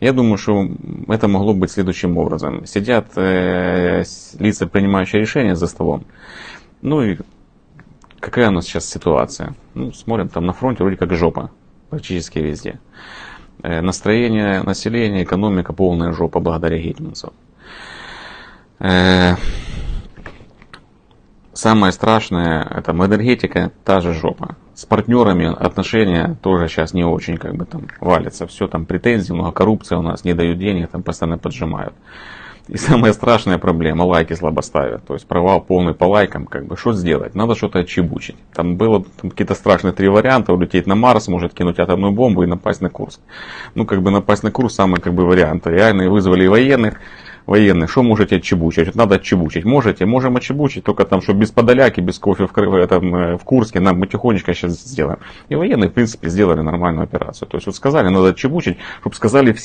Я думаю, что это могло быть следующим образом. Сидят э, лица, принимающие решения за столом. Ну и какая у нас сейчас ситуация? Ну, смотрим, там на фронте вроде как жопа. Практически везде. Э, настроение населения, экономика полная жопа благодаря гетманцу. Э, Самое страшное, это энергетика, та же жопа. С партнерами отношения тоже сейчас не очень как бы там валятся. Все там претензии, много коррупции у нас, не дают денег, там постоянно поджимают. И самая страшная проблема, лайки слабо ставят. То есть провал полный по лайкам, как бы что сделать? Надо что-то отчебучить. Там было какие-то страшные три варианта. Улететь на Марс, может кинуть атомную бомбу и напасть на Курск. Ну, как бы напасть на Курск самый как бы вариант. Реально вызвали военных. Военные, что можете отчебучить? Вот надо отчебучить. Можете? Можем отчебучить, только там, что без подоляки, без кофе в, там, э, в Курске, нам мы тихонечко сейчас сделаем. И военные, в принципе, сделали нормальную операцию. То есть, вот сказали, надо отчебучить, чтобы сказали все